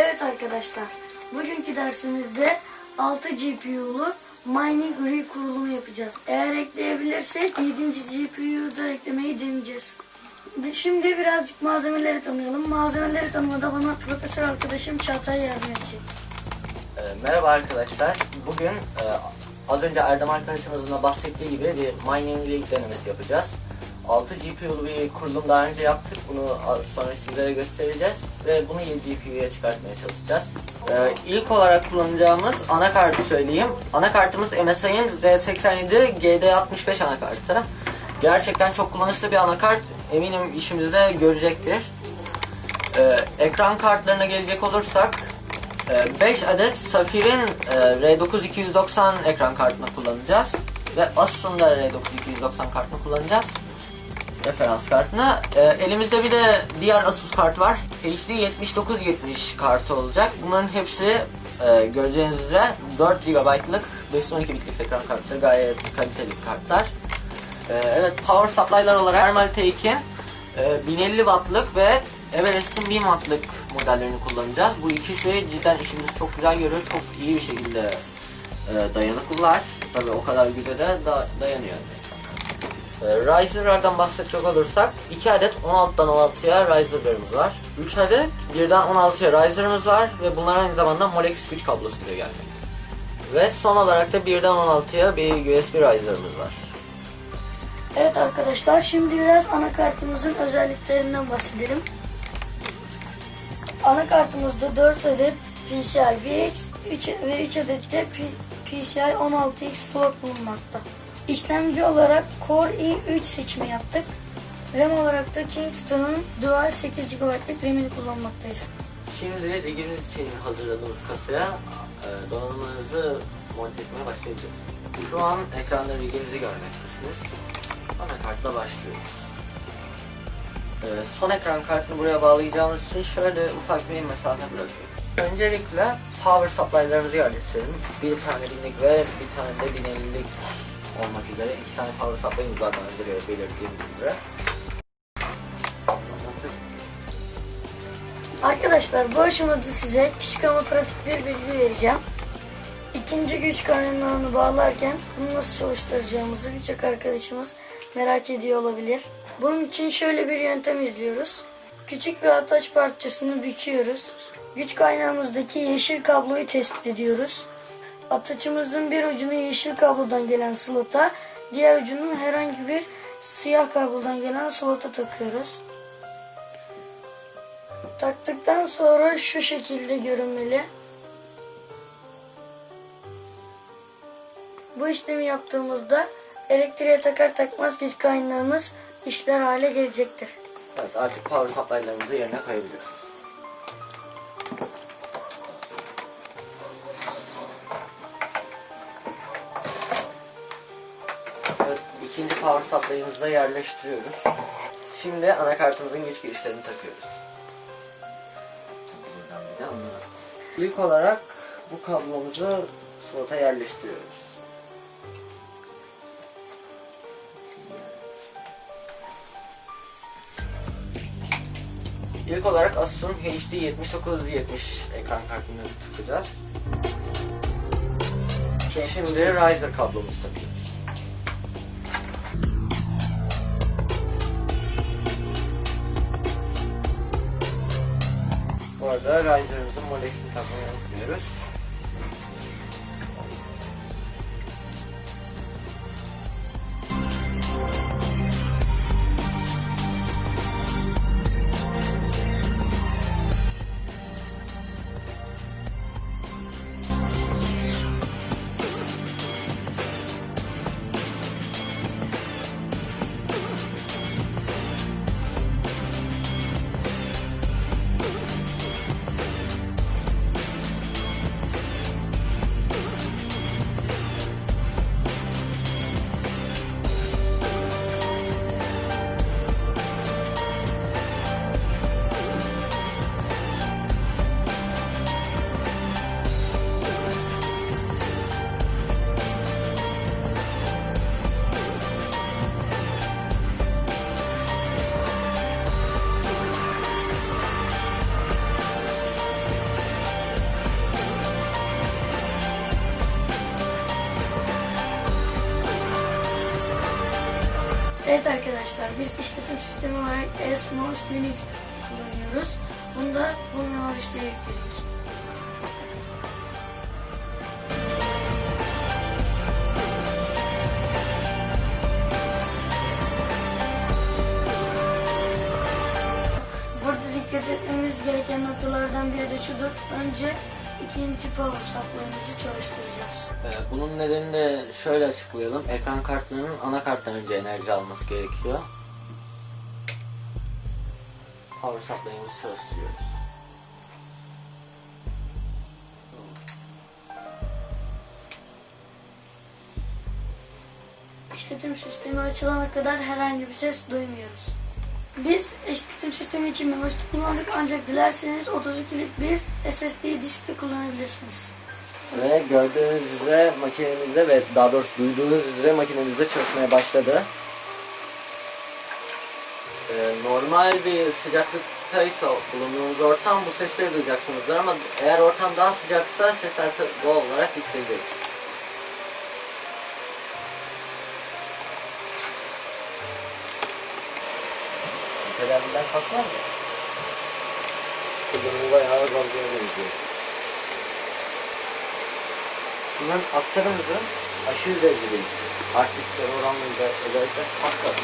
Evet arkadaşlar, bugünkü dersimizde 6 GPU'lu mining rig kurulumu yapacağız. Eğer ekleyebilirsek 7. GPU'yu da eklemeyi deneyeceğiz. Şimdi birazcık malzemeleri tanıyalım. Malzemeleri tanımada bana profesör arkadaşım Çağatay yardım edecek. Ee, Merhaba arkadaşlar. Bugün e, az önce Erdem arkadaşımızın da bahsettiği gibi bir mining rig denemesi yapacağız. 6 GPU'lu bir kurulum daha önce yaptık. Bunu sonra sizlere göstereceğiz. Ve bunu 7 GPU'ya çıkartmaya çalışacağız. Ee, ilk olarak kullanacağımız anakartı söyleyeyim. Anakartımız MSI'ın Z87 GD65 anakartı. Gerçekten çok kullanışlı bir anakart. Eminim işimizde görecektir. Ee, ekran kartlarına gelecek olursak 5 adet Safir'in e, R9290 ekran kartını kullanacağız ve Asus'un da R9290 kartını kullanacağız. Referans kartını. E, elimizde bir de diğer Asus kart var. HD 7970 kartı olacak. Bunların hepsi e, göreceğiniz üzere 4 GB'lık 512 bitlik ekran kartları gayet kaliteli kartlar. Ee, evet power supply'lar olarak Thermal Take'in e, 1050 wattlık ve Everest'in 1000 wattlık modellerini kullanacağız. Bu ikisi cidden işimizi çok güzel görüyor. Çok iyi bir şekilde e, dayanıklılar. Tabii o kadar güzel de da, dayanıyor. E, Riser'lardan bahsedecek olursak 2 adet 16'dan 16'ya Riser'larımız var. 3 adet 1'den 16'ya Riser'ımız var ve bunlar aynı zamanda Molex güç kablosuyla gelmekte. Ve son olarak da 1'den 16'ya bir USB Riser'ımız var. Evet arkadaşlar, şimdi biraz anakartımızın özelliklerinden bahsedelim. Anakartımızda 4 adet PCI BX 3 ve 3 adet de PCI 16X slot bulunmakta. İşlemci olarak Core i3 seçimi yaptık. RAM olarak da Kingston'un Dual 8 GB'lık RAM'ini kullanmaktayız. Şimdi rigimiz için hazırladığımız kasaya e, monte etmeye başlayacağız. Şu an ekranda rigimizi görmektesiniz. Anakartla başlıyoruz. E, son ekran kartını buraya bağlayacağımız için şöyle ufak bir mesafe bırakıyoruz. Öncelikle power supply'larımızı yerleştirelim. Bir tane binlik ve bir tane de binellik olmak üzere iki tane power supply'ımız daha önce belirttiğim üzere. Arkadaşlar bu aşamada size küçük ama pratik bir bilgi vereceğim. İkinci güç kaynağını bağlarken bunu nasıl çalıştıracağımızı birçok arkadaşımız merak ediyor olabilir. Bunun için şöyle bir yöntem izliyoruz. Küçük bir ataç parçasını büküyoruz. Güç kaynağımızdaki yeşil kabloyu tespit ediyoruz. Ataçımızın bir ucunu yeşil kablodan gelen slota, diğer ucunu herhangi bir siyah kablodan gelen slota takıyoruz. Taktıktan sonra şu şekilde görünmeli. Bu işlemi yaptığımızda elektriğe takar takmaz güç kaynağımız işler hale gelecektir. Evet artık power supply'larımızı yerine koyabiliriz. Power supply'ımızı da yerleştiriyoruz. Şimdi anakartımızın güç girişlerini takıyoruz. İlk olarak bu kablomuzu slota yerleştiriyoruz. İlk olarak Asus'un HD 7970 ekran kartını takacağız. Şimdi riser kablomuzu takıyoruz. Bu arada riser'ımızın molesini takmayı unutmuyoruz. Evet arkadaşlar biz işletim sistemi olarak SMOS Linux kullanıyoruz. Bunda bu işte yükleyeceğiz. Burada dikkat etmemiz gereken noktalardan biri de şudur. Önce ikinci power supply'ımızı çalıştıracağız. Ee, bunun nedenini de şöyle açıklayalım. Ekran kartlarının anakarttan önce enerji alması gerekiyor. Power supply'ımızı çalıştırıyoruz. İşletim sistemi açılana kadar herhangi bir ses duymuyoruz. Biz işletim sistemi için stick kullandık ancak dilerseniz 32'lik bir SSD disk de kullanabilirsiniz. Ve gördüğünüz üzere makinemizde ve daha doğrusu duyduğunuz üzere makinemizde çalışmaya başladı. Ee, normal bir sıcaklıktaysa bulunduğumuz ortam bu sesleri duyacaksınızdır ama eğer ortam daha sıcaksa sesler doğal olarak yükselecek. Tedaviden kalkmaz mı? Kullanımı bayağı azaldığına benziyor. Şunların aktarım hızı aşırı derecede yüksek. Hard diskler oranlarıyla özellikle kat kat